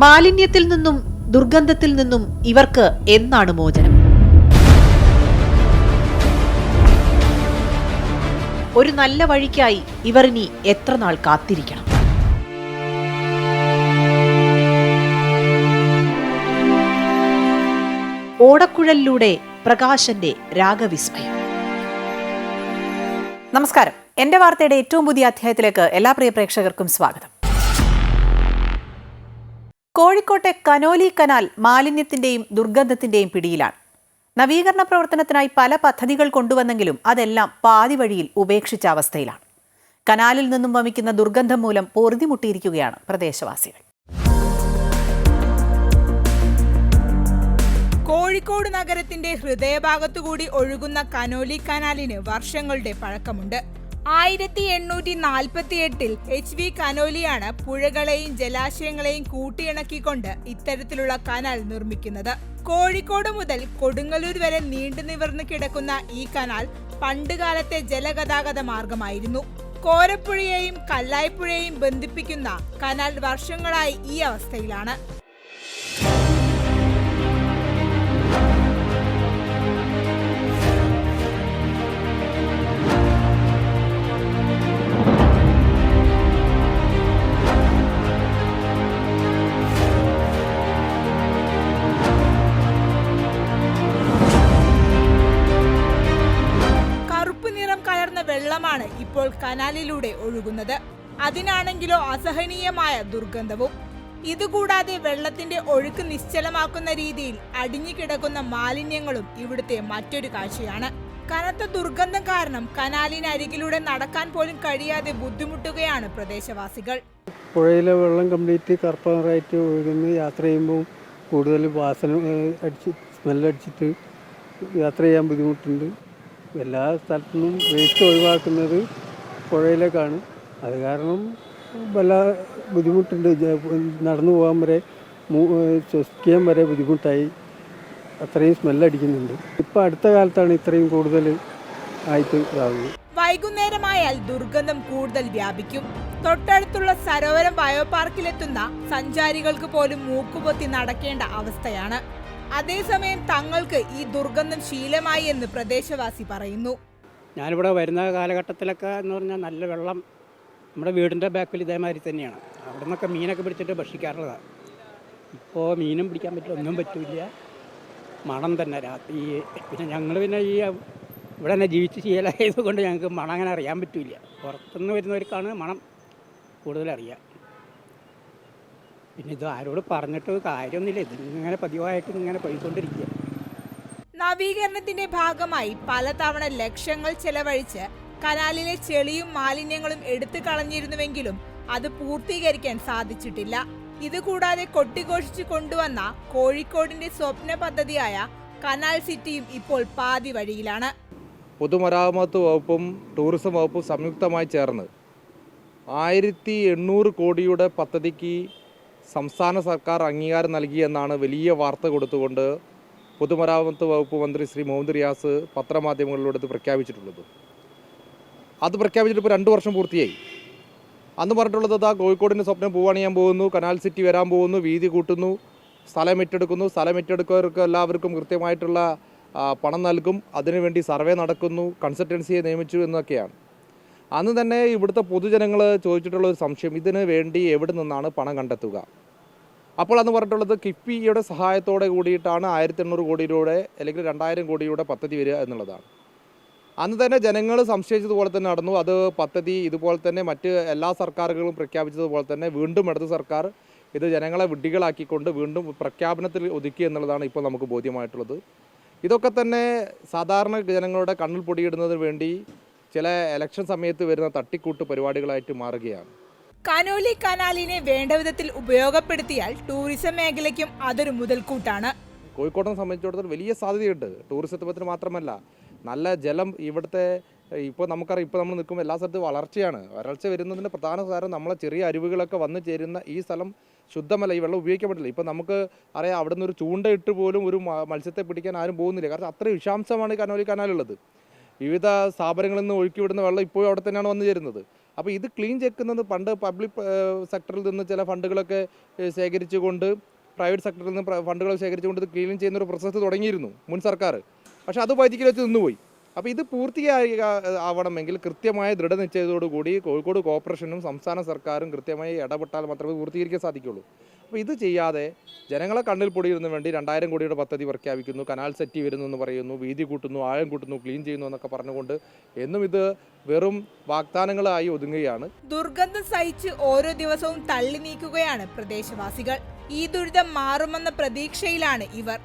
മാലിന്യത്തിൽ നിന്നും ദുർഗന്ധത്തിൽ നിന്നും ഇവർക്ക് എന്നാണ് മോചനം. ഒരു നല്ല വഴിക്കായി ഇവർ ഇനി എത്ര നാൾ കാത്തിരിക്കണം? ഓടക്കുഴലിലൂടെ പ്രകാശന്റെ രാഗവിസ്മയം. നമസ്കാരം. എന്റെ വാർത്തയുടെ ഏറ്റവും പുതിയ അധ്യായത്തിലേക്ക് എല്ലാ പ്രിയ പ്രേക്ഷകർക്കും സ്വാഗതം. കോഴിക്കോട്ടെ കനോലി കനാൽ മാലിന്യത്തിന്റെയും ദുർഗന്ധത്തിന്റെയും പിടിയിലാണ്. നവീകരണ പ്രവർത്തനത്തിനായി പല പദ്ധതികൾ കൊണ്ടുവന്നെങ്കിലും അതെല്ലാം പാതി വഴിയിൽ ഉപേക്ഷിച്ച അവസ്ഥയിലാണ്. കനാലിൽ നിന്നും വമിക്കുന്ന ദുർഗന്ധം മൂലം പൊറുതിമുട്ടിയിരിക്കുകയാണ് പ്രദേശവാസികൾ. കോഴിക്കോട് നഗരത്തിന്റെ ഹൃദയഭാഗത്തുകൂടി ഒഴുകുന്ന കനോലി കനാലിന് വർഷങ്ങളുടെ പഴക്കമുണ്ട്. ആയിരത്തി എണ്ണൂറ്റി നാൽപ്പത്തി എട്ടിൽ എച്ച് വി കനോലിയാണ് പുഴകളെയും ജലാശയങ്ങളെയും കൂട്ടിയിണക്കിക്കൊണ്ട് ഇത്തരത്തിലുള്ള കനാൽ നിർമ്മിക്കുന്നത്. കോഴിക്കോട് മുതൽ കൊടുങ്ങല്ലൂർ വരെ നീണ്ടു നിവർന്നു കിടക്കുന്ന ഈ കനാൽ പണ്ടുകാലത്തെ ജലഗതാഗത മാർഗമായിരുന്നു. കോരപ്പുഴയെയും കല്ലായ്പുഴയെയും ബന്ധിപ്പിക്കുന്ന കനാൽ വർഷങ്ങളായി ഈ അവസ്ഥയിലാണ്. കനാലിലൂടെ ഒഴുകുന്നത്. അതിനാണെങ്കിലോ അസഹനീയമായ ദുർഗന്ധവും. ഇതുകൂടാതെ വെള്ളത്തിന്റെ ഒഴുക്ക് നിശ്ചലമാക്കുന്ന രീതിയിൽ അടിഞ്ഞുകിടക്കുന്ന മാലിന്യങ്ങളും ഇവിടുത്തെ മറ്റൊരു കാഴ്ചയാണ്. കനത്ത ദുർഗന്ധം കാരണം കനാലിനരികിലൂടെ നടക്കാൻ പോലും കഴിയാതെ ബുദ്ധിമുട്ടുകയാണ് പ്രദേശവാസികൾ. പുഴയിലെ വെള്ളം കംപ്ലീറ്റ് കറുപ്പറായിട്ട് ഒഴുകുന്നു. യാത്ര ചെയ്യുമ്പോൾ കൂടുതൽ വാസന അടിച്ച് സ്മെല്ലടിച്ചിട്ട് യാത്ര ചെയ്യാൻ ബുദ്ധിമുട്ടുണ്ട്. എല്ലാ സ്ഥലത്തു നിന്നും വേസ്റ്റ് ഒഴിവാക്കുന്നത് പുഴയിലേക്കാണ്. അത് കാരണം വല്ല ബുദ്ധിമുട്ടുണ്ട്. നടന്നു പോകാൻ വരെ ശ്വസിക്കാൻ വരെ ബുദ്ധിമുട്ടായി. അത്രയും സ്മെല്ലടിക്കുന്നുണ്ട്. ഇപ്പോൾ അടുത്ത കാലത്താണ് ഇത്രയും കൂടുതൽ ആയിട്ട് ഇതാകുന്നത് വൈകുന്നേരമായാൽ ദുർഗന്ധം കൂടുതൽ വ്യാപിക്കും. തൊട്ടടുത്തുള്ള സരോവരം ബയോപാർക്കിലെത്തുന്ന സഞ്ചാരികൾക്ക് പോലും മൂക്കുപൊത്തി നടക്കേണ്ട അവസ്ഥയാണ്. അതേസമയം തങ്ങൾക്ക് ഈ ദുർഗന്ധം ശീലമായി എന്ന് പ്രദേശവാസി പറയുന്നു. ഞാനിവിടെ വരുന്ന കാലഘട്ടത്തിലൊക്കെ എന്ന് പറഞ്ഞാൽ നല്ല വെള്ളം നമ്മുടെ വീടിന്റെ ബാക്കിൽ ഇതേമാതിരി തന്നെയാണ്. അവിടെ നിന്നൊക്കെ മീനൊക്കെ പിടിച്ചിട്ട് ഭക്ഷിക്കാറുള്ളതാണ് ഇപ്പോൾ മീനും പിടിക്കാൻ പറ്റില്ല ഒന്നും പറ്റില്ല. മണം തന്നെ രാത്രി പിന്നെ ഞങ്ങൾ പിന്നെ ഈ ഇവിടെ തന്നെ ജീവിച്ച് ശീലമായത് കൊണ്ട് ഞങ്ങൾക്ക് മണം അങ്ങനെ അറിയാൻ പറ്റില്ല. പുറത്തുനിന്ന് വരുന്നവർക്കാണ് മണം കൂടുതലറിയാം പിന്നെ ഇത് ആരോട് പറഞ്ഞിട്ട് കാര്യമൊന്നുമില്ല. ഇതിങ്ങനെ പതിവായിട്ട് ഇങ്ങനെ പോയിക്കൊണ്ടിരിക്കുക. നവീകരണത്തിന്റെ ഭാഗമായി പലതവണ ലക്ഷങ്ങൾ ചെലവഴിച്ച് കനാലിലെ ചെളിയും മാലിന്യങ്ങളും എടുത്തു കളഞ്ഞിരുന്നുവെങ്കിലും അത് പൂർത്തീകരിക്കാൻ സാധിച്ചിട്ടില്ല. ഇതുകൂടാതെ കൊട്ടിഘോഷിച്ചു കൊണ്ടുവന്ന കോഴിക്കോടിന്റെ സ്വപ്ന പദ്ധതിയായ കനാൽ സിറ്റിയും ഇപ്പോൾ പാതി വഴിയിലാണ്. പൊതുമരാമത്ത് വകുപ്പും ടൂറിസം വകുപ്പും സംയുക്തമായി ചേർന്ന് ആയിരത്തി എണ്ണൂറ് കോടിയുടെ പദ്ധതിക്ക് സംസ്ഥാന സർക്കാർ അംഗീകാരം നൽകിയെന്നാണ് വലിയ വാർത്ത കൊടുത്തുകൊണ്ട് പൊതുമരാമത്ത് വകുപ്പ് മന്ത്രി ശ്രീ മുഹമ്മദ് റിയാസ് പത്രമാധ്യമങ്ങളിലൂടെ പ്രഖ്യാപിച്ചിട്ടുള്ളത്. അത് പ്രഖ്യാപിച്ചിട്ട് ഇപ്പോൾ രണ്ട് വർഷം പൂർത്തിയായി. അന്ന് പറഞ്ഞിട്ടുള്ളത് അതാ കോഴിക്കോടിന്റെ സ്വപ്നം പൂവണിയാൻ പോകുന്നു കനാൽ സിറ്റി വരാൻ പോകുന്നു വീതി കൂട്ടുന്നു സ്ഥലം ഏറ്റെടുക്കുന്നു സ്ഥലം ഏറ്റെടുക്കുന്നവർക്ക് എല്ലാവർക്കും കൃത്യമായിട്ടുള്ള പണം നൽകും അതിനുവേണ്ടി സർവേ നടക്കുന്നു കൺസൾട്ടൻസിയെ നിയമിച്ചു എന്നൊക്കെയാണ്. അന്ന് തന്നെ ഇവിടുത്തെ പൊതുജനങ്ങൾ ചോദിച്ചിട്ടുള്ള ഒരു സംശയം ഇതിന് വേണ്ടി എവിടെ നിന്നാണ് പണം കണ്ടെത്തുക? അപ്പോൾ അന്ന് പറഞ്ഞിട്ടുള്ളത് കിഫ്ബിയുടെ സഹായത്തോടെ കൂടിയിട്ടാണ് ആയിരത്തി എണ്ണൂറ് കോടിയിലൂടെ അല്ലെങ്കിൽ രണ്ടായിരം കോടിയുടെ പദ്ധതി വരിക എന്നുള്ളതാണ്. അന്ന് തന്നെ ജനങ്ങൾ സംശയിച്ചതുപോലെ തന്നെ നടന്നു. അത് പദ്ധതി ഇതുപോലെ തന്നെ മറ്റ് എല്ലാ സർക്കാരുകളും പ്രഖ്യാപിച്ചതുപോലെ തന്നെ വീണ്ടും ഇടത് സർക്കാർ ഇത് ജനങ്ങളെ വിഡ്ഢികളാക്കിക്കൊണ്ട് വീണ്ടും പ്രഖ്യാപനത്തിൽ ഒതുക്കി എന്നുള്ളതാണ് ഇപ്പോൾ നമുക്ക് ബോധ്യമായിട്ടുള്ളത്. ഇതൊക്കെ തന്നെ സാധാരണ ജനങ്ങളുടെ കണ്ണിൽ പൊടിയിടുന്നതിന് വേണ്ടി ചില ഇലക്ഷൻ സമയത്ത് വരുന്ന തട്ടിക്കൂട്ട് പരിപാടികളായിട്ട് മാറുകയാണ്. കനോലി കനാലിനെ വേണ്ട വിധത്തിൽ ഉപയോഗപ്പെടുത്തിയാൽ ടൂറിസം മേഖലയ്ക്കും അതൊരു മുതൽക്കൂട്ടാണ്. കോഴിക്കോടിനെ സംബന്ധിച്ചിടത്തോളം വലിയ സാധ്യതയുണ്ട്. ടൂറിസത്തിന് മാത്രമല്ല നല്ല ജലം ഇവിടുത്തെ ഇപ്പോൾ നമുക്കറിയാം ഇപ്പോൾ നമ്മൾ നിൽക്കുമ്പോൾ എല്ലാ സ്ഥലത്തും വളർച്ചയാണ്. വരൾച്ച വരുന്നതിന്റെ പ്രധാന കാരണം നമ്മളെ ചെറിയ അരുവികളൊക്കെ വന്നു ചേരുന്ന ഈ സ്ഥലം ശുദ്ധമല്ല ഈ വെള്ളം ഉപയോഗിക്കാൻ പറ്റില്ല ഇപ്പോൾ നമുക്ക് അറിയാം അവിടെ നിന്ന് ചൂണ്ട ഇട്ട് പോലും ഒരു മത്സ്യത്തെ പിടിക്കാൻ ആരും പോകുന്നില്ല. കാരണം അത്രയും വിഷാംശമാണ് കനോലി കനാലുള്ളത്. വിവിധ സ്ഥാപനങ്ങളിൽ നിന്ന് ഒഴുക്കി വിടുന്ന വെള്ളം ഇപ്പോഴും അവിടെ തന്നെയാണ് വന്നു ചേരുന്നത്. അപ്പോൾ ഇത് ക്ലീൻ ചെക്കുന്നത് പണ്ട് പബ്ലിക് സെക്ടറിൽ നിന്ന് ചില ഫണ്ടുകളൊക്കെ ശേഖരിച്ചുകൊണ്ട് പ്രൈവറ്റ് സെക്ടറിൽ നിന്ന് ഫണ്ടുകൾ ശേഖരിച്ചുകൊണ്ട് ഇത് ക്ലീൻ ചെയ്യുന്ന ഒരു തുടങ്ങിയിരുന്നു മുൻ സർക്കാർ. പക്ഷേ അത് പതിക്കൽ വെച്ച് നിന്നുപോയി. അപ്പോൾ ഇത് പൂർത്തിയായി ആവണമെങ്കിൽ കൃത്യമായ ദൃഢനിശ്ചയത്തോടുകൂടി കോഴിക്കോട് കോർപ്പറേഷനും സംസ്ഥാന സർക്കാരും കൃത്യമായി ഇടപെട്ടാൽ മാത്രമേ പൂർത്തീകരിക്കാൻ സാധിക്കുള്ളൂ. അപ്പോൾ ഇത് ചെയ്യാതെ ജനങ്ങളെ കണ്ണിൽ പൊടിയിടുന്നതിന് വേണ്ടി രണ്ടായിരം കോടിയുടെ പദ്ധതി പ്രഖ്യാപിക്കുന്നു കനാൽ സെറ്റി വരുന്നു എന്ന് പറയുന്നു വീതി കൂട്ടുന്നു ആഴം കൂട്ടുന്നു ക്ലീൻ ചെയ്യുന്നു എന്നൊക്കെ പറഞ്ഞുകൊണ്ട് എന്നും ഇത് വെറും വാഗ്ദാനങ്ങളായി ഒതുങ്ങുകയാണ്. ദുർഗന്ധം സഹിച്ച് ഓരോ ദിവസവും തള്ളി നീക്കുകയാണ് പ്രദേശവാസികൾ. ഈ ദുരിതം മാറുമെന്ന പ്രതീക്ഷയിലാണ് ഇവർ.